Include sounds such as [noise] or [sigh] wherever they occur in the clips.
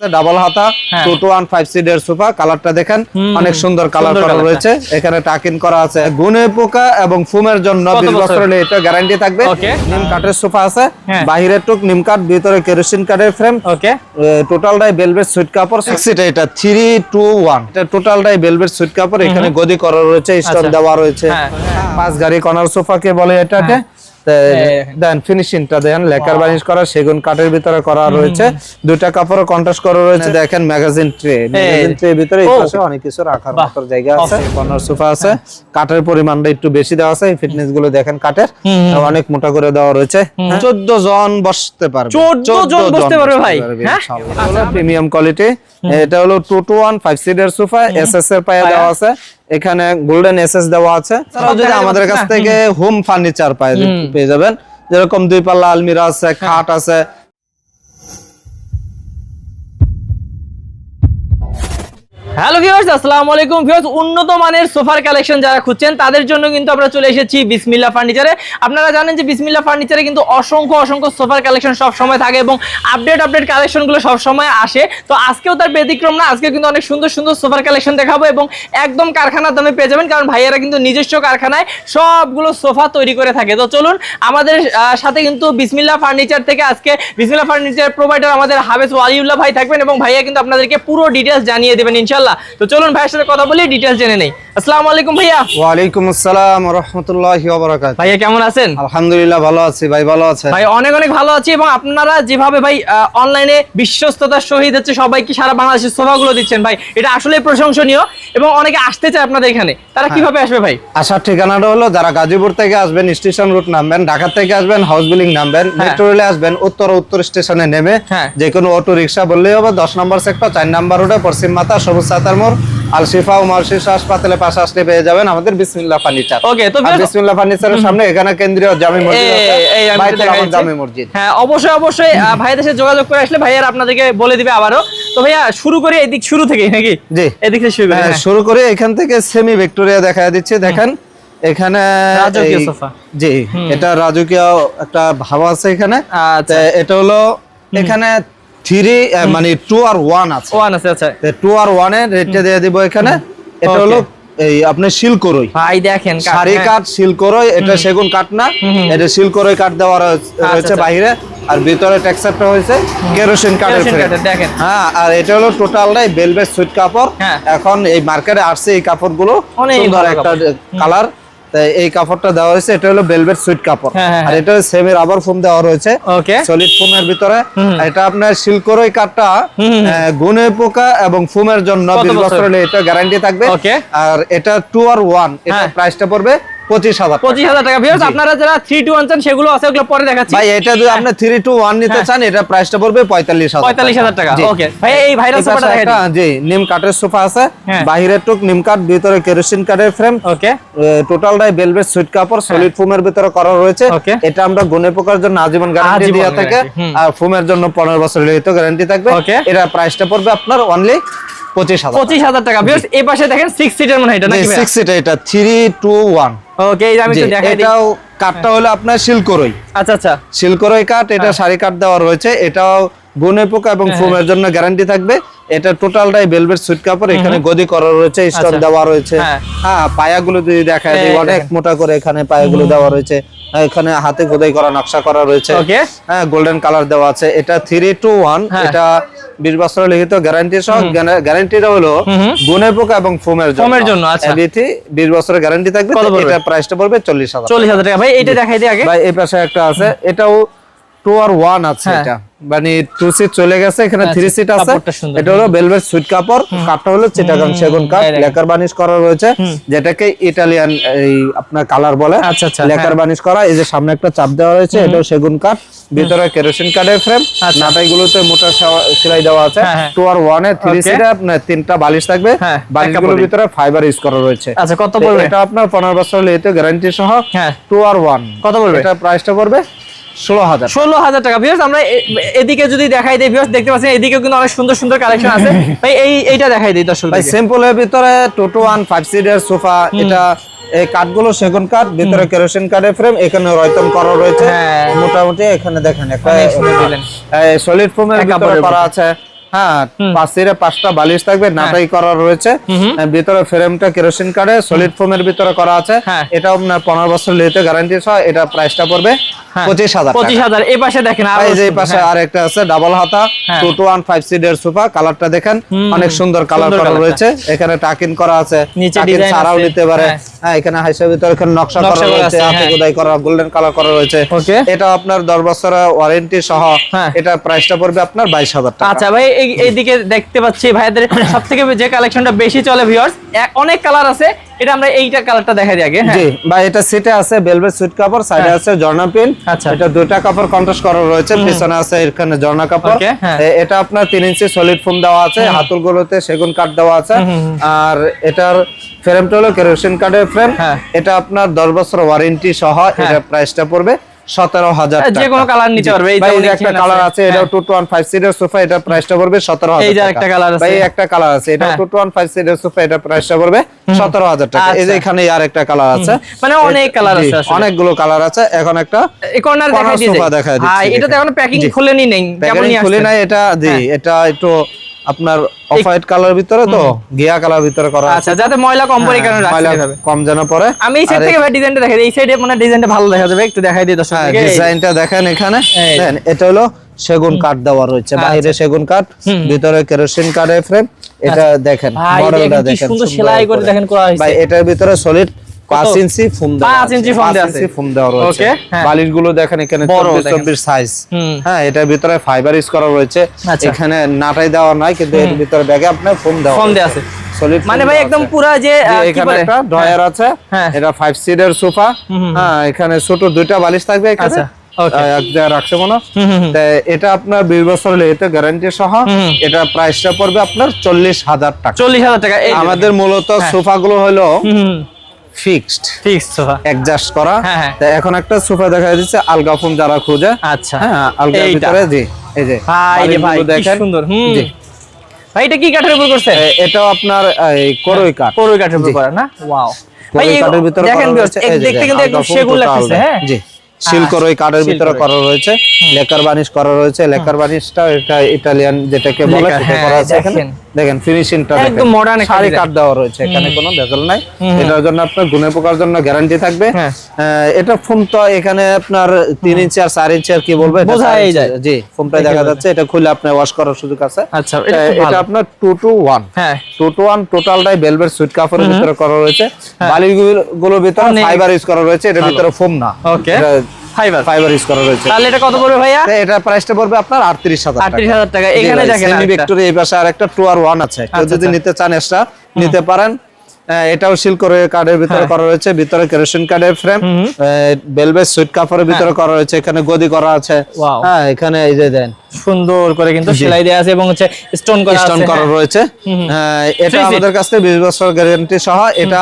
Double হাতা হ্যাঁ। Two two one five সিটের সোফা কালারটা দেখেন অনেক সুন্দর কালার করা রয়েছে। এখানে টাকিন করা আছে। গুনে পোকা এবং ফুমের জন্য বিশ বছর? এটা গ্যারান্টি থাকবে। নিম কাঠের সোফা আছে। হ্যাঁ। বাহিরের টুক নিম কাঠ ভিতরে কেরোসিন কাঠের ফ্রেম ওকে টোটালটাই বেলভেট সুইট কাপড়। সিট এটা থ্রি টু ওয়ান এটা টোটালটাই বেলভেট সুইট কাপড়। এখানে গদি করা রয়েছে স্টোন আচ্ছা। দেওয়া রয়েছে। হ্যাঁ। পাঁচ গাড়ি কর্নার সোফা কে বলে এটাকে। হ্যাঁ। দেন ফিনিশিংটা দেন লেকার করা সেগুন কাঠের ভিতরে করা রয়েছে দুইটা কন্ট্রাস্ট করা রয়েছে দেখেন ম্যাগাজিন ট্রে ম্যাগাজিন ট্রে ভিতরে এই পাশে অনেক কিছু রাখার মতো জায়গা আছে কর্নার সোফা আছে। কাঠের পরিমাণটা একটু বেশি দেওয়া আছে ফিটনেসগুলো দেখেন কাঠের। অনেক মোটা করে দেওয়া রয়েছে। চোদ্দ জন বসতে পারবে। 14 জন বসতে পারবে ভাই, হ্যাঁ? প্রিমিয়াম কোয়ালিটি এটা হলো টু টু ওয়ান ফাইভ সিটের সোফা এস এস এর পায়ে দেওয়া আছে। এখানে গোল্ডেন এস এস দেওয়া আছে। তারাও যদি আমাদের কাছ থেকে হোম। ফার্নিচার পায় পেয়ে যাবেন। যেরকম দুই পাল্লা আলমিরা আছে খাট আছে হ্যালো ভিউয়ার্স আসসালামু আলাইকুম। ভিউয়ার্স উন্নত মানের সোফার কালেকশন যারা খুঁজছেন, তাদের জন্য কিন্তু আমরা চলে এসেছি বিসমিল্লা ফার্নিচারে আপনারা জানেন যে বিসমিল্লা ফার্নিচারে কিন্তু অসংখ্য অসংখ্য সোফার কালেকশন সব সময় থাকে এবং আপডেট আপডেট কালেকশনগুলো সব সময় আসে। তো আজকেও তার ব্যতিক্রম না আজকে কিন্তু অনেক সুন্দর সুন্দর সোফার কালেকশন দেখাবো এবং একদম কারখানার দামে পেয়ে যাবেন, কারণ ভাইয়ারা কিন্তু নিজস্ব কারখানায় সবগুলো সোফা তৈরি করে থাকে। তো চলুন, আমাদের সাথে কিন্তু বিসমিল্লা ফার্নিচার থেকে আজকে বিসমিল্লা ফার্নিচার প্রোভাইডার আমাদের হাবেস ওয়ালিউল্লাহ ভাই থাকবেন এবং ভাইয়া কিন্তু আপনাদেরকে পুরো ডিটেলস জানিয়ে দেবেন ইনশাল্লাহ তো চলুন ভাইয়ের সাথে কথা বলি ডিটেলস জেনে নেই। আসসালামু আলাইকুম ভাইয়া। ওয়ালাইকুম আসসালাম রহমতুল্লাহি ওয়াবারাকাত ভাইয়া কেমন আছেন? আলহামদুলিল্লাহ ভালো আছি ভাই ভালো আছে ভাই অনেক অনেক ভালো আছি এবং আপনারা যেভাবে ভাই অনলাইনে বিশ্বস্ততার সহিত হচ্ছে সবাইকে সারা বাংলাদেশের সোফাগুলো দিচ্ছেন ভাই এটা আসলে প্রশংসনীয় এবং অনেকে আসতে চায় আপনাদের এখানে। তারা কীভাবে আসবে ভাই? আসার ঠিকানাটা হলো যারা গাজীপুর থেকে আসবেন স্টেশন রুট নামবেন ঢাকা থেকে আসবেন হাউস বিল্ডিং নামবেন মেট্রো রেলে আসবেন উত্তর উত্তর স্টেশনে নেমে হ্যাঁ। যে কোনো অটো রিক্সা বললেই হবে দশ নম্বর সেক্টর চার নম্বর রোডে পশ্চিম মাতা সবুজ সাতার মোড় আলশিফা ও মার্শিফা হাসপাতালের পাশে আসলে পেয়ে যাবেন আমাদের বিসমিল্লাহ ফার্নিচার। Okay, তো বিসমিল্লাহ ফার্নিচারের সামনে এখানে কেন্দ্রীয় জামি মসজিদ আছে। জামি মসজিদ। হ্যাঁ অবশ্যই অবশ্যই ভাইদের সাথে যোগাযোগ করে আসলে ভাইয়ার আপনাদেরকে বলে দিবে আবারও। তো ভাইয়া শুরু করি এদিক শুরু থেকে নাকি? জি। এদিক থেকে শুরু করি হ্যাঁ, হ্যাঁ। শুরু করে এখান থেকে সেমি ভিক্টোরিয়া দেখা দিচ্ছে। দেখেন এখানে রাজকীয় সোফা। জি এটা রাজকীয় একটা ভাব আছে এখানে। আচ্ছা। এটা হলো এখানে থ্রি মানে টু আর ওয়ান আছে। ওয়ান আছে আচ্ছা। টু আর ওয়ানের রেটটা দিয়ে দিব এখানে। এটা হলো এই আপনার শিলকরই। ভাই দেখেন কাঠ, সারি হ্যাঁ। কাঠ এটা সেগুন কাঠ না। এটা শিলকরই কাঠ দেওয়া রয়েছে- রয়েছে আচ্ছা। বাইরে। আর ভিতরে টেক্সচারটা হয়েছে কেরোসিন কাঠের দেখেন। হ্যাঁ আর এটা হলো টোটালটাই বেলভেট সুইট কাপড়। হ্যাঁ। এখন এই মার্কেটে আসছে এই কাপড়গুলো। সুন্দর একটা কালার তাই এই কাপড়টা দেওয়া হয়েছে এটা হলো বেলভেট সুইট কাপড়। হ্যাঁ, হ্যাঁ, আর এটা সেমি রাবার ফোম দেওয়া রয়েছে ওকে সলিড ফোমের ভিতরে। এটা আপনার সিল্করই কাঠটা গুনে পোকা এবং ফোমের জন্য বিশ বছর? এটা গ্যারান্টি থাকবে. আর এটা টু আর ওয়ান এটা হ্যাঁ। প্রাইসটা পড়বে পঁচিশ হাজার পঁচিশ হাজার টাকা। ভিউয়ার্স আপনারা যারা থ্রি টু ওয়ান চান সেগুলো আছে ওগুলো পরে দেখাচ্ছি। ভাই এটা যদি আপনি থ্রি টু ওয়ান নিতে হ্যাঁ। চান এটা প্রাইসটা পড়বে পঁয়তাল্লিশ হাজার পঁয়তাল্লিশ হাজার টাকা। ওকে ভাই এই ভাইরাস সোফাটা দেখাই জি নিম কাঠের সোফা আছে। হ্যাঁ। বাহিরের টুক নিম কাঠ ভিতরে কেরোসিন কাঠের ফ্রেম ওকে টোটালটাই বেলভেট সুইট কাপড় সলিড ফোমের ভিতরে করা রয়েছে। হ্যাঁ। এটা আমরা গুনে পোকার জন্য আজীবন গ্যারান্টি দেওয়া থাকে। আর ফোমের জন্য পনেরো বছর লিখিত গ্যারান্টি থাকবে. এটা প্রাইসটা পড়বে আপনার অনলি পঁচিশ হাজার টাকা। পাশে দেখেন সিক্স সিটের মনে হয় এটা নাকি সিক্স সিট এটা থ্রি টু ওয়ান ওকে এই আমি দেখাই এটাও কাঠটা হলো আপনার শিলকরই। আচ্ছা আচ্ছা। শিলকরই কাঠ এটা হ্যাঁ। সারি কাঠ দেওয়া রয়েছে। এটাও গুনে পোকা এবং ফোমের জন্য গ্যারান্টি থাকবে। এটা টোটালটাই বেলভেট সুইট কাপড় এখানে গদি করা রয়েছে স্টোন আচ্ছা। দেওয়া রয়েছে। হ্যাঁ। হ্যাঁ পায়াগুলো যদি দেখা যায় অনেক মোটা করে এখানে পায়াগুলো দেওয়া রয়েছে। এখানে হাতে খোদাই করা নকশা করা রয়েছে। ওকে হ্যাঁ গোল্ডেন কালার দেওয়া আছে। এটা থ্রি টু ওয়ান হ্যাঁ। এটা বিশ বছরের লিখিত গ্যারান্টি সহ। গ্যারান্টিটা হলো গুনে পোকা এবং ফোমের জন্য। ফোমের জন্য, আচ্ছা। এবিথি বিশ বছরের গ্যারান্টি থাকবে? এটা প্রাইসটা পড়বে চল্লিশ হাজার চল্লিশ হাজার টাকা। ভাই এইটা দেখাই দিই আগে। ভাই এই পাশে একটা আছে। এটাও টু আর ওয়ান আছে হ্যাঁ। এটা। মানে টু সিট চলে গেছে এখানে থ্রি সিট আছে। এটা হলো বেলভেট সুইট কাপড়। কাঠটা হলো চিটাগাং সেগুন কাঠ। লেকার বানিশ করা রয়েছে যেটাকে ইটালিয়ান এই আপনার কালার বলে। আচ্ছা, আচ্ছা, লেকার হ্যাঁ। বানিশ করা। এই যে সামনে একটা চাপ দেওয়া রয়েছে এটাও সেগুন কাঠ। ভিতরে কেরোসিন কাঠের ফ্রেম নাটাই গুলোতে মোটা সেলাই দেওয়া আছে। হ্যাঁ, হ্যাঁ। টু আর ওয়ান এ থ্রি. সিটে আপনার তিনটা বালিশ থাকবে। হ্যাঁ, বালিশগুলোর ভিতরে ফাইবার ইউজ করা রয়েছে। আচ্ছা কত পড়বে? এটা আপনার পনেরো বছর লেতে গ্যারান্টি সহ হ্যাঁ। টু আর ওয়ান কত পড়বে? এটা প্রাইসটা পড়বে? ষোলো হাজার। ষোলো হাজার টাকা। ভিউয়ার্স আমরা এদিকে যদি দেখাই দিই ভিউয়ার্স দেখতে পাচ্ছেন এদিকেও কিন্তু অনেক সুন্দর সুন্দর কালেকশন আছে। [laughs] ভাই এই এইটা দেখাই দিই দর্শক ভাই সিম্পল ভিতরে টোটো ওয়ান ফাইভ সিটের সোফা এটা এই কাঠগুলো সেগুন কাঠ ভিতরে কেরোসিন কাঠের ফ্রেম এখানে রয়তন করা রয়েছে। হ্যাঁ। মোটামুটি এখানে দেখেন একটা। সলিড ফোমের ভিতরে করা আছে। হ্যাঁ পাশের পাঁচটা বালিশ থাকবে নাটাই করা রয়েছে। হ্যাঁ, ভিতরে ফ্রেমটা কেরোসিন কার্ডে সলিড ফোমের ভিতরে করা আছে। হ্যাঁ। এটা আপনার পনেরো বছর লেতে গ্যারান্টি সহ এটা প্রাইসটা পড়বে হ্যাঁ। পঁচিশ হাজার পঁচিশ হাজার। এই পাশে দেখেন আরও এই সুন্দর, পাশে হ্যাঁ। আর একটা আছে ডাবল হাতা হ্যাঁ। টু টু ওয়ান ফাইভ সিটের সোফা কালারটা দেখেন অনেক সুন্দর কালার করা রয়েছে। এখানে টাকিন করা আছে ছাড়াও নিতে পারে। হ্যাঁ। হ্যাঁ এখানে হাইসের ভিতরে এখানে নকশা করা করা রয়েছে হাতে হ্যাঁ। খোদাই করা গোল্ডেন কালার করা রয়েছে। এটা আপনার দশ বছরের ওয়ারেন্টি সহ হ্যাঁ। এটা প্রাইসটা পড়বে আপনার বাইশ হাজার টাকা। আচ্ছা ভাই এইদিকে দেখতে পাচ্ছি ভাইদের সব থেকে যে কালেকশনটা বেশি চলে ভিউয়ার্স অনেক কালার আছে। এটা আমরা এইটা কালারটা দেখাই দিই আগে হ্যাঁ। জি বা এটা সিটে আছে বেলভেট সুইট কাপড় সাইডে আছে ঝর্ণা পিন আচ্ছা। এটা দুইটা কাপড় কন্ট্রাস্ট করা রয়েছে পিছনে আছে এখানে ঝর্ণা কাপড় হ্যাঁ। এটা আপনার তিন ইঞ্চি সলিড ফোম দেওয়া আছে হাতুল গুলোতে সেগুন কাঠ দেওয়া আছে। আর এটার ফ্রেমটা হলো কেরোসিন কাঠের ফ্রেম হ্যাঁ। এটা আপনার দশ বছর ওয়ারেন্টি সহ এটা প্রাইসটা পড়বে। সতেরো হাজার যে কোনো কালার নিতে পারবে এই একটা কালার আছে। এটা হ্যাঁ। টু টু ওয়ান ফাইভ সিটের সোফা এটা প্রাইসটা পড়বে সতেরো হাজার এই যে আরেকটা colour আছে। এই একটা কালার আছে এটা। টু টু ওয়ান ফাইভ সিটের সোফা এটা প্রাইসটা পড়বে সতেরো হাজার টাকা এই যে আচ্ছা। এখানে আর একটা কালার আছে মানে অনেক আছে অনেকগুলো কালার আছে এখন একটা কর্নার। দেখাই দিচ্ছি ভাই এটা তো দেখেন। এখনও প্যাকিং খুলেনি নেই খুলে নাই এটা জি হ্যাঁ। এটা একটু আপনার অফ হোয়াইট কালার ভিতরে তো গিয়া কালার ভিতরে করা আছে। আচ্ছা যাতে ময়লা কম পড়ে কারণে হ্যাঁ, রাখতে হবে কম যেন পরে আমি এই সাইড থেকে ভাই ডিজাইনটা দেখাই এই সাইডে মানে ডিজাইনটা ভালো দেখা যাবে। একটু দেখাই দিই দর্শক ডিজাইনটা দেখেন এখানে। দেখেন এটা হলো সেগুন কাঠ দেওয়া রয়েছে। বাইরে সেগুন কাঠ ভিতরে কেরোসিন কাঠের ফ্রেম এটা দেখেন আচ্ছা। মডেলটা দেখেন কি দেখেন সুন্দর সেলাই করে দেখেন করা হয়েছে। ভাই এটার ভিতরে সলিড পাঁচ ইঞ্চি ফোম দেওয়া পাঁচ ইঞ্চি foam দেওয়া আছে। ফোম দেওয়া রয়েছে। হ্যাঁ। বালিশগুলো দেখেন এখানে বড় চব্বিশ দেখেন। চব্বিশ সাইজ হ্যাঁ এটার ভিতরে ফাইবার ইউজ করা রয়েছে। আচ্ছা। এখানে নাটাই দেওয়া নাই কিন্তু এর ভিতরে ব্যাগে আপনার ফোম দেওয়া ফোম দেওয়া আছে। মানে ভাই একদম পুরা যে যে আহ, কি এখানে একটা ড্রয়ার আছে। হ্যাঁ। এটা ফাইভ সিটের সোফা হ্যাঁ এখানে ছোট দুইটা বালিশ থাকবে এখানে। আচ্ছা, রাখছে মনে হয়। এটা আপনার বিশ বছর লেতে গ্যারান্টি সহ। এটা প্রাইসটা পড়বে আপনার চল্লিশ হাজার টাকা। চল্লিশ হাজার টাকা। আমাদের মূলত হ্যাঁ। সোফা গুলো হলো ফিক্সড। Fixed sofa. অ্যাডজাস্ট করা। হ্যাঁ, হ্যাঁ। এখন একটা সোফা দেখা যাচ্ছে আলগা ফোম যারা খোঁজে। আচ্ছা। হ্যাঁ আলগা ভিতরে জি এই যে ভাই রে ভাই কি সুন্দর হুম। ভাই এটা কি কাঠের উপর করছে? এটা এটাও আপনার এই করই কাঠ। করই কাঠের উপর করা না? ওয়াও। ভাই কাঠের ভিতরে দেখেন দেখতে কিন্তু একদম সেগুন লাগছে হ্যাঁ? জি। সিল কাঠের সিল ভিতরে করা। রয়েছে। লেকার বানিশ করা রয়েছে। লেকার বানিশটা এটা ইটালিয়ান যেটাকে বলে সেটা হ্যাঁ, করা আছে এখানে। দেখেন। ফিনিশিংটা একদম একটা সারি। কাঠ দেওয়া রয়েছে এখানে কোনো ভেজাল নাই। এটার জন্য আপনার গুণে পোকার জন্য গ্যারান্টি থাকবে। হ্যাঁ। এটা ফোম তো এখানে আপনার তিন ইঞ্চি আর চার ইঞ্চি আর কি বলব? এটা বোঝাই যায়। জি ফোমটা দেখা যাচ্ছে। এটা খুলে আপনি ওয়াশ করার সুযোগ আছে। আচ্ছা, এটা আপনার টু টু ওয়ান হ্যাঁ। টু টু ওয়ান টোটালটাই বেলভেট সুইট কাপড়ের ভিতরে করা রয়েছে। বালিশগুলোর ভিতরে ফাইবার ইউজ করা রয়েছে। এটার ভিতরে ফোম না। Okay. ফাইবার ফাইবার ইউজ করা রয়েছে। তাহলে এটা কত পড়বে ভাইয়া? তা এটার প্রাইসটা পড়বে আপনার আটত্রিশ হাজার আটত্রিশ হাজার টাকা। এখানে দেখেন সেমি আরেকটা। ভিক্টোরি এই পাশে আর একটা আর ওয়ান আছে। কেউ আচ্ছা, যদি আচ্ছা। নিতে চান এক্সট্রা নিতে পারেন। এটাও সিল করে কার্ডের ভিতরে হ্যাঁ। করা রয়েছে। ভিতরে কেরোসিন কার্ডের ফ্রেম বেলভেট সুইট কাপড়ের ভিতরে করা রয়েছে। এখানে গদি করা আছে। হ্যাঁ এখানে এই যে দেন। সুন্দর করে কিন্তু সেলাই দেওয়া আছে এবং হচ্ছে স্টোন করা স্টোন করা হ্যাঁ। রয়েছে। এটা আমাদের কাছ থেকে বিশ বছর গ্যারান্টি সহ। এটা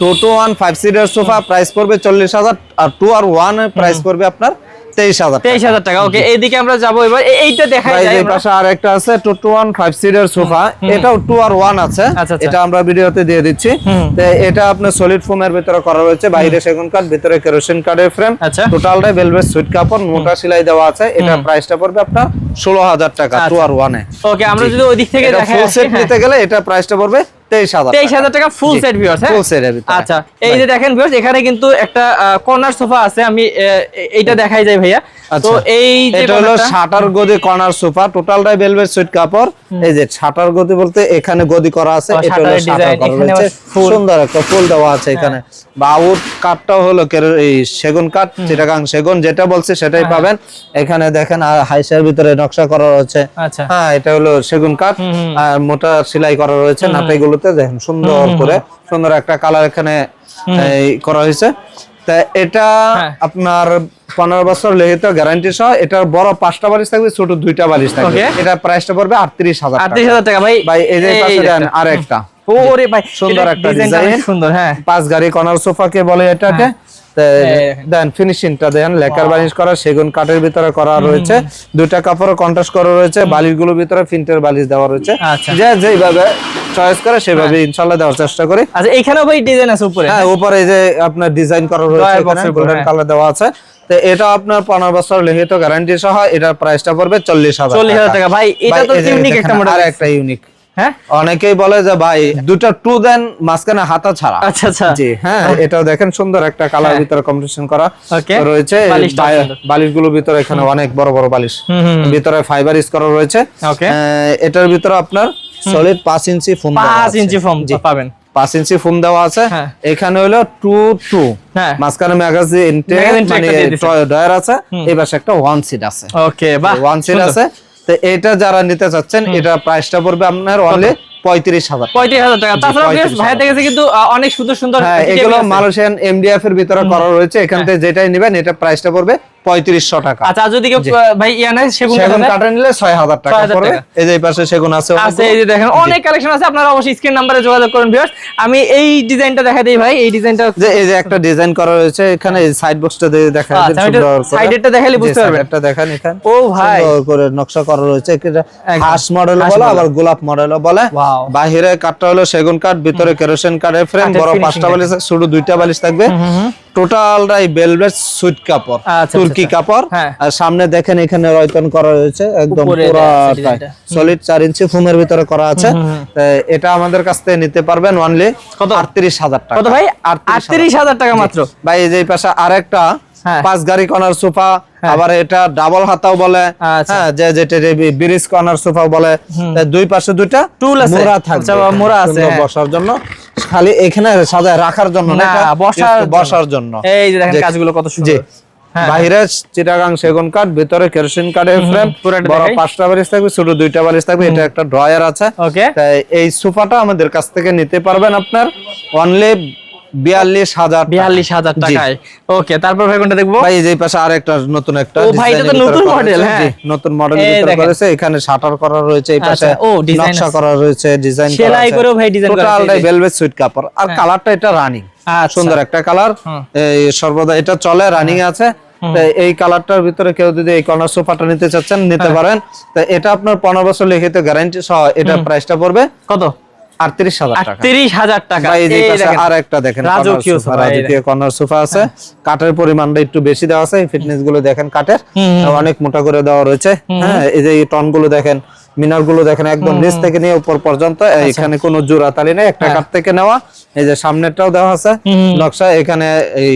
টু টু ওয়ান ফাইভ সিটের সোফা প্রাইস পড়বে চল্লিশ হাজার আর টু আর ওয়ান প্রাইস পড়বে আপনার তেইশ হাজার তেইশ হাজার টাকা ওকে এইদিকে আমরা যাব এবার এইটা দেখাই যায় পাশে আর একটা আছে টু টু ওয়ান ফাইভ সিটের সোফা এটাও টু আর ওয়ান আছে আচ্ছা, আচ্ছা। এটা আমরা ভিডিওতে দিয়ে দিচ্ছি। এটা আপনার সলিড ফোমের ভিতরে করা রয়েছে বাইরে সেগুন কাঠ ভিতরে কেরোসিন কাঠের ফ্রেম আচ্ছা। টোটালটাই ভেলভেট সুইট কাপড় মোটা সেলাই দেওয়া আছে এটা প্রাইসটা পড়বে আপনার ষোলো হাজার টাকা টু আর ওয়ানে ওকে আমরা যদি ওই দিক থেকে ফুল সেট হ্যাঁ। নিতে গেলে এটা প্রাইসটা পড়বে টাকা। ফুল জি, সেট ভিউয়ার্স হ্যাঁ? আচ্ছা এই যে দেখেন ভিউয়ার্স এখানে কিন্তু একটা কর্নার সোফা আছে আমি এইটা দেখাই যায় ভাইয়া। তো আচ্ছা। এই যে এটা হলো শাটার গদি কর্নার সোফা টোটালটাই ভেলভেট সুইট কাপড়। এই যে শাটার গদি বলতে এখানে গদি করা আছে এটা হলো শাটার করা রয়েছে। সুন্দর একটা ফুল দেওয়া আছে এখানে। বাউট কাঠটাও হলো এই সেগুন কাঠ চিটাগাং সেগুন যেটা বলছে সেটাই পাবেন। এখানে দেখেন আর হাইসের ভিতরে নকশা করা রয়েছে। আচ্ছা। হ্যাঁ এটা হলো সেগুন কাঠ। আর মোটা সেলাই করা রয়েছে নাটাই গুলোতে দেখেন সুন্দর করে সুন্দর একটা কালার এখানে করা হয়েছে। তা এটা হ্যাঁ। আপনার পনেরো বছর লিখিত গ্যারান্টি সহ এটার বড় পাঁচটা বালিশ থাকবে ছোট দুইটা বালিশ থাকবে. এটা প্রাইসটা পড়বে আটত্রিশ হাজার আটত্রিশ হাজার টাকা ভাই। ভাই এই যে দেন আর একটা ওরে ভাই সুন্দর একটা অনেক সুন্দর হ্যাঁ। পাঁচ গাড়ি কর্নার সোফা কে বলে এটাকে। দেন ফিনিশিংটা দেন লেকার বালিশ করা সেগুন কাঠের ভিতরে করা রয়েছে। দুইটা কাপড় কন্ট্রাস্ট করা রয়েছে বালিশগুলোর ভিতরে ফিন্টের বালিশ দেওয়া রয়েছে। আচ্ছা। যে যেইভাবে চয়েস করে সেভাবে ইনশাল্লাহ দেওয়ার চেষ্টা করি। আচ্ছা এখানেও ভাই ডিজাইন আছে উপরে? হ্যাঁ উপরে এই যে আপনার ডিজাইন করা রয়েছে এখানে গোল্ডেন হ্যাঁ। কালার দেওয়া আছে। তো এটা আপনার পনেরো বছর লিখিত গ্যারান্টি সহ এটার প্রাইসটা পড়বে চল্লিশ হাজার চল্লিশ হাজার টাকা। ভাই এটা তো ইউনিক একটা মডেল আর একটা ইউনিক হ্যাঁ? অনেকেই বলে যে ভাই দুটো টু দেন মাঝখানে হাতা ছাড়া। আচ্ছা আচ্ছা। জি হ্যাঁ এটাও দেখেন সুন্দর একটা কালার ভিতরে কম্পিটিশন করা রয়েছে। বালিশটাও বালিশগুলো ভিতরে এখানে অনেক বড় বড় বালিশ। ভিতরে ফাইবার ইউজ করা রয়েছে। এটার ভিতরে আপনার সলিড পাঁচ ইঞ্চি ফোম পাঁচ ইঞ্চি ফর্ম পাবেন। পাঁচ ইঞ্চি ফোম দেওয়া আছে। হ্যাঁ। এখানে হলো টু টু হ্যাঁ। মাঝখানে ম্যাগাজিন মানে ডয়ার আছে। এই পাশে একটা ওয়ান সিট আছে। ওকে বাহ ওয়ান সিট আছে। তো এটা যারা নিতে চাচ্ছেন এটা প্রাইসটা পড়বে আপনার অনলি পঁয়ত্রিশ হাজার। পঁয়ত্রিশ হাজার টাকা। তাছাড়া ভাইয়া দেখেছে কিন্তু অনেক সুন্দর সুন্দর হ্যাঁ এগুলো। মালয়েশিয়ান এমডিএফ এর ভিতরে করা রয়েছে। এখান থেকে যেটাই নেবেন এটা প্রাইসটা পড়বে। পঁয়ত্রিশশো টাকা। আচ্ছা যদি কেউ ভাই ইয়া নেয় সেগুন? নিলে ছয় হাজার টাকা পড়বে। এই যে পাশে সেগুন আছে আছে এই যে দেখেন অনেক কালেকশন আছে আপনারা অবশ্যই স্ক্রিন নাম্বারে যোগাযোগ করুন ভিউয়ার্স আমি এই ডিজাইনটা দেখা দেই ভাই এই ডিজাইনটা যে এই যে একটা ডিজাইন করা রয়েছে এখানে সাইড বক্সটা দিয়ে দেখা যাচ্ছে আচ্ছা, দেখালে বুঝতে পারবেন। একটা দেখেন এখানে। ও ভাই। সুন্দর করে নকশা করা রয়েছে এটা হাঁস মডেল বলে। আবার গোলাপ মডেলও বলে। বাহিরে কাঠটা হলো সেগুন কাঠ ভিতরে কেরোসিন কাঠের ফ্রেম বড় পাঁচটা বালিশ শুধু দুইটা বালিশ থাকবে। টোটালটাই বেলভেট সুইট কাপড় আচ্ছা, তুর্কি আচ্ছা। কাপড় হ্যাঁ। আর সামনে দেখেন এখানে রয়তন করা রয়েছে একদম পুরো সলিড চার ইঞ্চি ফুমের ভিতরে করা আছে এটা আমাদের কাছ থেকে নিতে পারবেন অনলি কত? আটত্রিশ হাজার টাকা কত ভাই আটত্রিশ হাজার টাকা মাত্র ভাই এই যে পাশে আরেকটা হ্যাঁ। পাঁচ গাড়ি কর্নার সোফা আবার এটা ডাবল হাতাও বলে আচ্ছা। হ্যাঁ যে যেটা ব্রিজ কর্নার সোফা বলে দুই পাশে দুইটা Tool আছে। মোড়া থাকবে আচ্ছা, মোড়া আছে, হ্যাঁ। বসার জন্য খালি এখানে সাজায় রাখার জন্য না বসার বসার জন্য। এই যে দেখেন কাজগুলো কত সুন্দর। হ্যাঁ। বাইরে চিটাগাং সেগুন কাঠ ভিতরে কেরোসিন কাঠের ফ্রেম বড় পাঁচটা বালিশ থাকবে ছোট দুইটা বালিশ থাকবে এটা একটা ড্রয়ার আছে। তাই এই সোফাটা আমাদের কাছ থেকে নিতে পারবেন আপনার। অনলি বিয়াল্লিশ হাজার। বিয়াল্লিশ হাজার। টাকায়। ওকে তারপর ভাই কোনটা দেখব। ভাই এই যে এই পাশে নতুন একটা ও ভাই, এটা তো নতুন হ্যাঁ। নতুন মডেল ভিতরে করেছে এখানে শাটার করা রয়েছে এই পাশে আচ্ছা, ও, নকশা করা রয়েছে ডিজাইন করা সেলাই আছে। ভাই design করা টোটালটাই ভেলভেট সুইট কাপড়। আর কালারটা এটা রানিং আচ্ছা। সুন্দর একটা কালার সর্বদা এটা চলে রানিং আছে। এই কালারটার ভিতরে কেউ যদি এই কর্নার সোফাটা নিতে চাচ্ছেন নিতে হ্যাঁ। পারেন। তো এটা আপনার পনেরো বছর লিখিত গ্যারান্টি সহ এটা প্রাইসটা পড়বে। কত? আটত্রিশ হাজার আটত্রিশ হাজার টাকা। ভাই এই যে এই পাশে দেখেন। আর একটা দেখেন রাজকীয় কর্নার সোফা, সোফা, এই রাজকীয় কর্নার সোফা আছে। কাঠের পরিমাণটা একটু বেশি দেওয়া আছে ফিটনেসগুলো দেখেন কাঠের। অনেক মোটা করে দেওয়া রয়েছে। হ্যাঁ এই যে টনগুলো দেখেন মিনারগুলো দেখেন একদম নিচ থেকে নিয়ে উপর পর্যন্ত আচ্ছা। এখানে কোনো জোড়া তালি নেই একটা কাঠ থেকে নেওয়া। এই যে সামনেরটাও দেওয়া আছে নকশা এখানে এই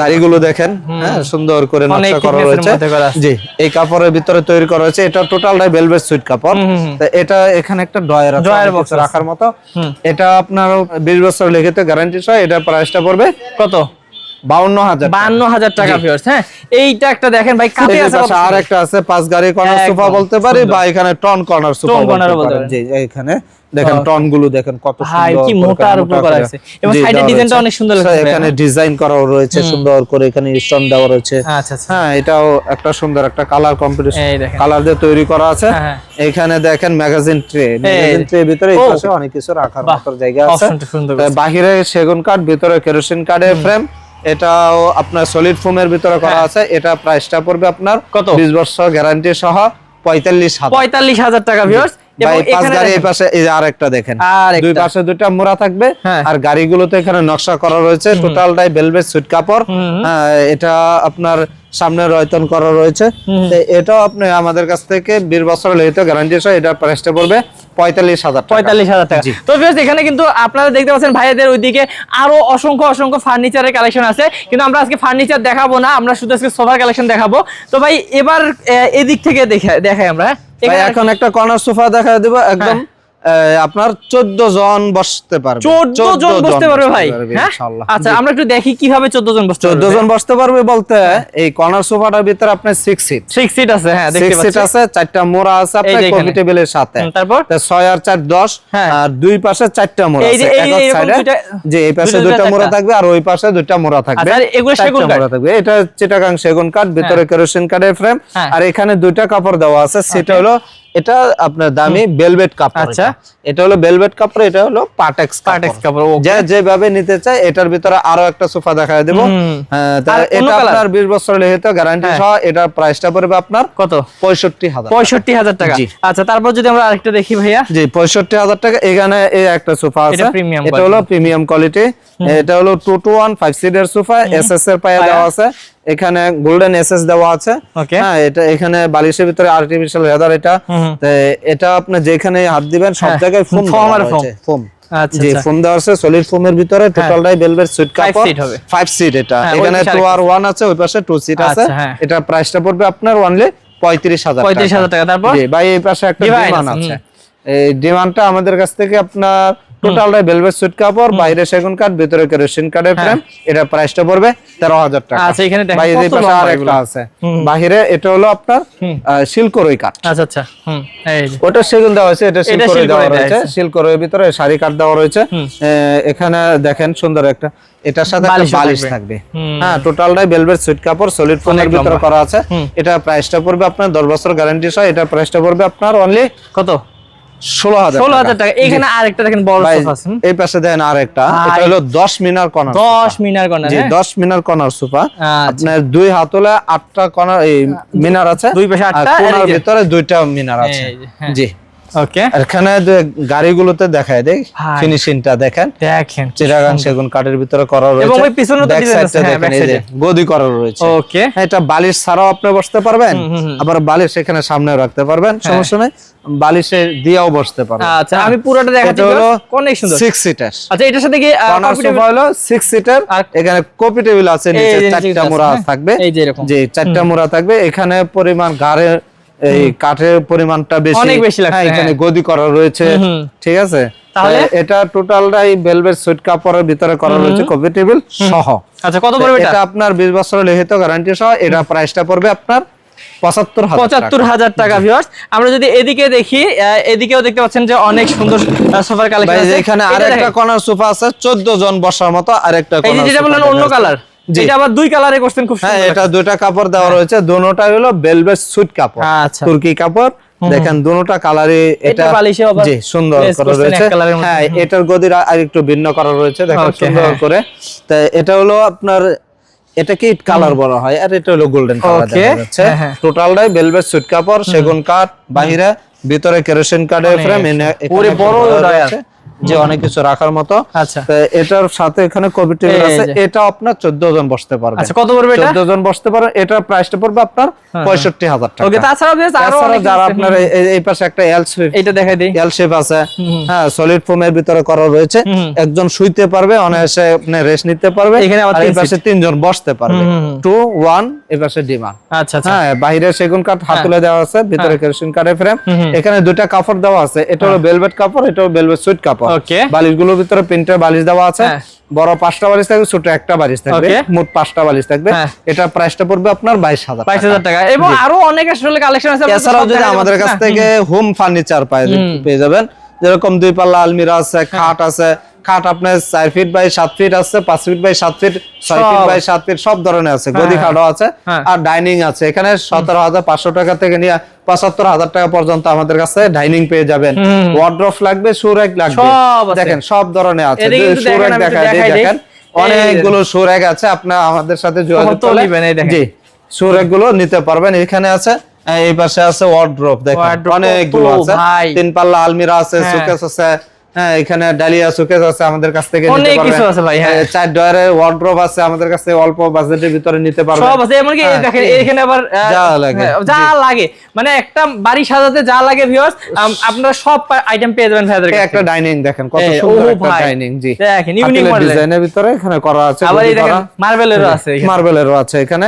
গাড়িগুলো দেখেন হ্যাঁ সুন্দর করে নকশা করা রয়েছে। জি এই কাপড়ের ভিতরে তৈরি করা হয়েছে। এটা টোটালটাই ভেলভেট সুইট কাপড়। এটা এখানে একটা box কিছু আছে। রাখার মতো। এটা আপনার বিশ বছর লিখিত গ্যারান্টি সহ এটা প্রাইসটা পড়বে কত? বাউন্ন হাজার বান্ন হাজার টাকা ভিউয়ার্স হ্যাঁ? এইটা একটা দেখেন ভাই কাটে আছে আর একটা আছে পাঁচ গাড়ি কর্নার সোফা বলতে পারি বা এখানে টন কর্নার সোফা বলতে পারেন। জি এখানে দেখেন টনগুলো দেখেন কত সুন্দর কি মোটার উপর করা আছে। এবং জি, side এর দেওয়া design টা রয়েছে। অনেক সুন্দর লাগছে, এখানে ডিজাইন করা রয়েছে সুন্দর করে এখানে স্টোন দেওয়া রয়েছে। আচ্ছা আচ্ছা। হ্যাঁ এটাও একটা সুন্দর একটা কালার কম্পিটিশন কালার দিয়ে তৈরি করা আছে। হ্যাঁ, হ্যাঁ। এখানে দেখেন ম্যাগাজিন ট্রে ম্যাগাজিন ট্রে ভিতরে এই পাশে অনেক কিছু রাখার মতো জায়গা আছে। বাহিরে সেগুন কাঠ ভিতরে কেরোসিন কাঠের ফ্রেম এটাও আপনার সলিড ফোমের ভিতরে করা আছে। এটা প্রাইসটা পড়বে আপনার হ্যাঁ। কত? 20 বছর গ্যারান্টি সহ পঁয়তাল্লিশ হাজার। পঁয়তাল্লিশ হাজার টাকা ভিউয়ার্স ভাই পাঁচ গাড়ি এই পাশে এই আরেকটা দেখেন। দুই পাশে দুইটা মোড়া থাকবে। হ্যাঁ। আর গাড়িগুলোতে এখানে নকশা করা রয়েছে টোটালটাই ভেলভেট সুইট কাপড়। হ্যাঁ, এটা আপনার সামনে রয়তন করা রয়েছে। এটাও আপনি আমাদের কাছ থেকে বিশ বছর লিখিত গ্যারান্টি সহ এটার প্রাইসটা পড়বে পঁয়তাল্লিশ হাজার পঁয়তাল্লিশ হাজার টাকা। তো এখানে কিন্তু আপনারা দেখতে পাচ্ছেন ভাইয়াদের ওইদিকে আরও অসংখ্য অসংখ্য ফার্নিচারের কালেকশন আছে। কিন্তু আমরা আজকে ফার্নিচার দেখাবো না আমরা শুধু আজকে সোফার কালেকশন দেখাবো। তো ভাই এবার এদিক থেকে দেখে দেখাই আমরা হ্যাঁ? এখানে এখন একটা কর্নার সোফা দেখা দেবো একদম আহ, আপনার চোদ্দ জন বসতে পারবে। চোদ্দ জন বসতে পারবে ভাই হ্যাঁ? আচ্ছা আমরা একটু দেখি কীভাবে চোদ্দ জন বসতে চোদ্দ জন বসতে পারবে বলতে এই কর্নার সোফাটার ভিতরে আপনার সিক্স সিট সিক্স সিট আছে হ্যাঁ সিক্স সিট আছে চারটা মোড়া আছে আপনার কফি টেবিলের সাথে। তারপর? ছয় আর চার দশ হ্যাঁ। আর দুই পাশে চারটা মোড়া আছে যে এই পাশে দুইটা মোড়া থাকবে আর ওই পাশে দুইটা মোড়া থাকবে। আচ্ছা, এগুলো সেগুন কাঠ? মোড়া থাকবে। এটা চিটাগাং সেগুন কাঠ ভিতরে কেরোসিন কাঠের ফ্রেম হ্যাঁ। আর এখানে দুইটা কাপড় দেওয়া আছে সেটা হলো এটা আপনার দামি ভেলভেট কাপড় আচ্ছা। এটা। হলো ভেলভেট কাপড় এটা হলো পাটেক্স Patex কাপড়. যে যেভাবে নিতে চায় এটার ভিতরে আরও একটা সোফা দেখায় দেব। হ্যাঁ, এটা আপনার 20 বছর লিখিত গ্যারান্টি। সহ এটার প্রাইসটা পড়বে আপনার কত? 65000 পঁয়ষট্টি হাজার টাকা। আচ্ছা তারপর যদি আমরা আরেকটা দেখি ভাইয়া। জি 65000 টাকা। এখানে এই একটা সোফা আছে। এটা হলো প্রিমিয়াম কোয়ালিটি এটা হলো 2 টু 1 5 সিটার সোফা। এসএস এর পায়া। দেওয়া আছে। এখানে গোল্ডেন এসএস দেওয়া আছে। হ্যাঁ এটা এখানে বালিশের ভিতরে আর্টিফিশিয়াল লেদার এটা। এটা আপনি যেখানে হাত দিবেন সব হ্যাঁ, জায়গায় ফোম আর ফোম জি। ফোম দেওয়া আছে সলিড ফোমের ভিতরে টোটালটাই ভেলভেট সুইট Five কাপড়। হবে। 5 সিট এটা। হ্যাঁ, এখানে পাশে 2 আর 1 আছে ওই পাশে 2 সিট আছে। আচ্ছা, হ্যাঁ। এটা প্রাইসটা পড়বে আপনার অনলি 35000 35000 টাকা, তারপর? জি ভাই এই পাশে একটা ডিমান্ড আছে, আছে। এই ডিমান্ডটা আমাদের কাছ থেকে আপনার টোটালটাই ভেলভেট কাপড় বাইরে সেগুন কাঠ ভিতরে কেরোসিন কাঠের ফ্রেম এটা প্রাইসটা পড়বে 13000 টাকা হ্যাঁ। আচ্ছা, এখানে আরেকটা আছে। বাইরে এটা হলো আপনার সিল্করই কাঠ আচ্ছা আচ্ছা। ওটা সেগুন দেওয়া হয়েছে এটা দেওয়া রয়েছে। ভিতরে শাড়ি কাঠ দেওয়া রয়েছে। এখানে দেখেন সুন্দর একটা এটার সাথে একটা বালিশ থাকবে। হ্যাঁ টোটালটাই ভেলভেট সুইট কাপড় সলিড অনেক ভিতরে করা আছে। এটা প্রাইসটা পড়বে আপনার 10 বছর গ্যারান্টি সহ এটা প্রাইসটা পড়বে আপনার অনলি কত 16000 ষোলো হাজার টাকা। এখানে আরেকটা দেখেন বড় সোফা আছে। এই পাশে দেন আরেকটা। এটা হলো 10 মিনার কর্নার দশ মিনার কর্নার জি হ্যাঁ? 10 মিনার কর্নার সোফা। আচ্ছা। আপনার দুই হাতলে আটটা কর্নার এই মিনার আছে। দুই পাশে আটটা, ভিতরে দুইটা মিনার আছে। এই যে, হ্যাঁ। জি। ওকে এখানে গাড়িগুলোতে দেখায় ভাই। ফিনিশিংটা দেখেন। দেখেন চিরাগাং সেগুন কাঠের ভিতরে করা রয়েছে। এবং ওই তো আছে, হ্যাঁ, দেখেন, এই যে গদি করা রয়েছে। ওকে হ্যাঁ, এটা বালিশ ছাড়াও আপনি বসতে পারবেন। হুম, হুম, হুম। আবার বালিশ এখানে সামনে রাখতে পারবেন সমস্যা নেই। বালিশে দিয়েও বসতে পারবেন। আচ্ছা আমি পুরোটা দেখাচ্ছি এটা হলো অনেক সুন্দর। সিক্স সিটার আচ্ছা এটার সাথে কি কর্নার সোফা হলো সিক্স সিটার আর- এখানে কপি টেবিল আছে নিচে চারটা মোড়া হ্যাঁ। থাকবে। এই যে এরকম। যে চারটা মোড়া থাকবে। এখানে পরিমাণ গাড়ের এই কাঠের পরিমাণটা বেশি। অনেক বেশি লাগছে, হ্যাঁ, এখানে হ্যাঁ। গদি করা রয়েছে। ঠিক আছে? তাহলে? এটা টোটালটাই ভেলভেট সুইট কাপড়ের ভিতরে করা রয়েছে টেবিল সহ। আচ্ছা কত পড়বে এটা? আপনার 20 বছরের লিখিত গ্যারান্টি সহ এটা প্রাইসটা পড়বে আপনার 75000 পঁচাত্তর হাজার টাকা ভিউয়ার্স আমরা যদি এদিকে দেখি এদিকেও দেখতে পাচ্ছেন যে অনেক সুন্দর সোফার ভাই কালেকশন এখানে আরেকটা। কর্নার সোফা আছে 14 জন বসার মতো আরেকটা এই যে যেটা বললেন অন্য কালার। এটা আবার দুই কালারে করছেন খুব হ্যাঁ এটা দুইটা কাপড় দেওয়া রয়েছে। দুটোটাই হলো ভেলভেট কাপড় আচ্ছা। তুর্কি কাপড়। দেখেন দুটোটা কালারই এটা বালিশে জি সুন্দর করা রয়েছে। colour এর মধ্যে। হ্যাঁ এটার গদির আর একটু ভিন্ন করা রয়েছে দেখেন সুন্দর হ্যাঁ। করে। তো এটা হলো আপনার এটা কি কালার বলা হয়? আর এটা হলো গোল্ডেন কালার Okay, দেখা যাচ্ছে। হ্যাঁ, হ্যাঁ। টোটালটাই ভেলভেট সুইট কাপড় সেগুন কাঠ বাহিরে ভিতরে কেরোসিন কাঠের। ফ্রেম পুরো বড় dryer। যে অনেক কিছু রাখার মতো। আচ্ছা। এটার সাথে এখানে কবি টেবিল আছে। এটা আপনার 14 জন বসতে পারবে। আচ্ছা কত পড়বে এটা? 14 জন বসতে পারেন এটার প্রাইসটা পড়বে আপনার 65000 টাকা। ওকে তাছাড়াও viewers আরও তাছাড়া অনেক যারা আপনার এই- পাশে একটা এল শেপ এইটা দেখাই দিই। এল শেপ আছে। হ্যাঁ সলিড ফোমের ভিতরে করা রয়েছে। একজন শুইতে পারবে অনায়াসে আপনি রেস্ট নিতে পারবে। এখানে আবার এই পাশে তিনজন বসতে পারবে। হুম, হুম, হুম। টু ওয়ান এই পাশে ডিমান্ড আচ্ছা আচ্ছা। হ্যাঁ বাইরে সেগুন কাঠ হাতুলে দেওয়া আছে ভিতরে কেরোসিন কাঠের ফ্রেম এখানে দুইটা কাপড় দেওয়া আছে। এটা হলো ভেলভেট কাপড় এটা হলো ভেলভেট সুইট কাপড়। বালিশগুলোর ভিতরে প্রিন্টের বালিশ দেওয়া আছে। হ্যাঁ। বড় পাঁচটা বালিশ থাকবে ছোট একটা বালিশ থাকবে। মোট পাঁচটা বালিশ থাকবে। হ্যাঁ। এটা প্রাইসটা পড়বে আপনার বাইশ হাজার বাইশ হাজার টাকা। এবং আরও অনেক আসলে কালেকশন আছে এছাড়াও যদি আমাদের কাছ থেকে হোম। ফার্নিচার পেয়ে যাবেন। যেরকম দুই পাল্লা আলমিরা আছে খাট আছে খাট আপনার চার ফিট বাই সাত ফিট আছে পাঁচ ফিট বাই সাত ফিট ছয় ফিট বাই সাত ফিট সব ধরনের আছে গদি হ্যাঁ। খাটও আছে হ্যাঁ। আর ডাইনিং আছে এখানে সতেরো হাজার পাঁচশো টাকা থেকে নিয়ে পঁচাত্তর হাজার টাকা পর্যন্ত আমাদের কাছে ডাইনিং পেয়ে যাবেন। ওয়ার্ড্রফ লাগবে সুরেক লাগবে দেখেন সব ধরনের আছে সুরেক দেখা। দেখেন অনেকগুলো সুরেক আছে আপনার আমাদের সাথে যোগাযোগ দেখেন। জি সুরেকগুলো নিতে পারবেন এখানে আছে এই পাশে আছে ওয়ার্ড্রপ দেখেন অনেকগুলো আছে তিন পাল্লা আলমিরা আছে হ্যাঁ। সুকেস আছে হ্যাঁ এখানে ডালিয়া সুকেস আছে আমাদের কাছ থেকে অনেক কিছু আছে ভাই, হ্যাঁ। চার ওয়ার্ড্রপ আছে আমাদের কাছে অল্প বাজেটের ভিতরে নিতে পারবেন সব আছে এমনকি হ্যাঁ, দেখেন এখানে আবার যা লাগে, হ্যাঁ, যা লাগে। মানে একটা বাড়ি সাজাতে যা লাগে ভিউয়ার্স আপনারা সব আইটেম পেয়ে যাবেন ভাইদের কাছে একটা ডাইনিং দেখেন কত সুন্দর একটা ডাইনিং জি। দেখেন, এর। ডিজাইনের ভিতরে এখানে করা আছে আবার এই দেখেন মার্বেলেরও আছে এখানে। মার্বেলেরও আছে এখানে।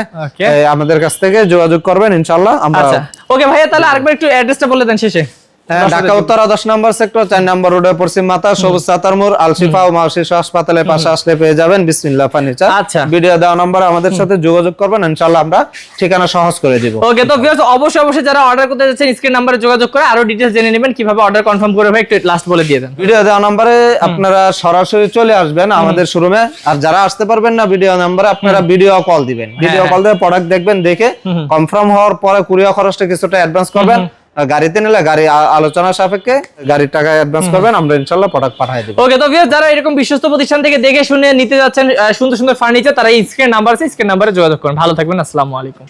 আমাদের কাছ থেকে যোগাযোগ করবেন ইনশাআল্লাহ আমরা আচ্ছা। ওকে ভাইয়া তাহলে আরেকবার একটু অ্যাড্রেসটা বলে দেন শেষে। ঢাকা উত্তরা দশ নম্বর সেক্টর চার নম্বর রোডে পশ্চিম মাতা সবুজ সাতার মোড় আলশিফা ও মাউশিস হাসপাতালের পাশে আসলে পেয়ে যাবেন। বিসমিল্লাহ ফার্নিচার আচ্ছা। ভিডিও দেওয়া নম্বর আমাদের সাথে যোগাযোগ করবেন ইনশাআল্লাহ আমরা ঠিকানা সহজ করে দিব। ওকে তো ভিউয়ার্স অবশ্যই অবশ্যই যারা অর্ডার করতে যাচ্ছেন স্ক্রিন নাম্বারে যোগাযোগ করে আরও ডিটেইলস জেনে নেবেন কীভাবে অর্ডার কনফার্ম করে ভাই একটু লাস্ট বলে দিয়ে দেন। ভিডিও দেওয়া নম্বরে আপনারা সরাসরি চলে আসবেন আমাদের শোরুমে আর যারা আসতে পারবেন না ভিডিও নম্বরে আপনারা ভিডিও কল দিবেন। ভিডিও হ্যাঁ। কল দিয়ে প্রোডাক্ট দেখবেন দেখে কনফার্ম হওয়ার পরে কুরিয়ার খরচটা কিছুটা অ্যাডভান্স করবেন। গাড়িতে নিলে গাড়ি আলোচনা সাপেক্ষে গাড়ির টাকা অ্যাডভান্স করবেন আমরা ইনশাল্লাহ প্রোডাক্ট পাঠাই দেবো। ওকে তো ভিউয়ার্স যারা এরকম বিশ্বস্ত প্রতিষ্ঠান থেকে দেখে শুনে নিতে যাচ্ছেন সুন্দর সুন্দর ফার্নিচার তারা এই স্ক্রিন নাম্বার আছে স্ক্রিন নাম্বারে যোগাযোগ করুন। ভালো থাকবেন আসসালামু আলাইকুম।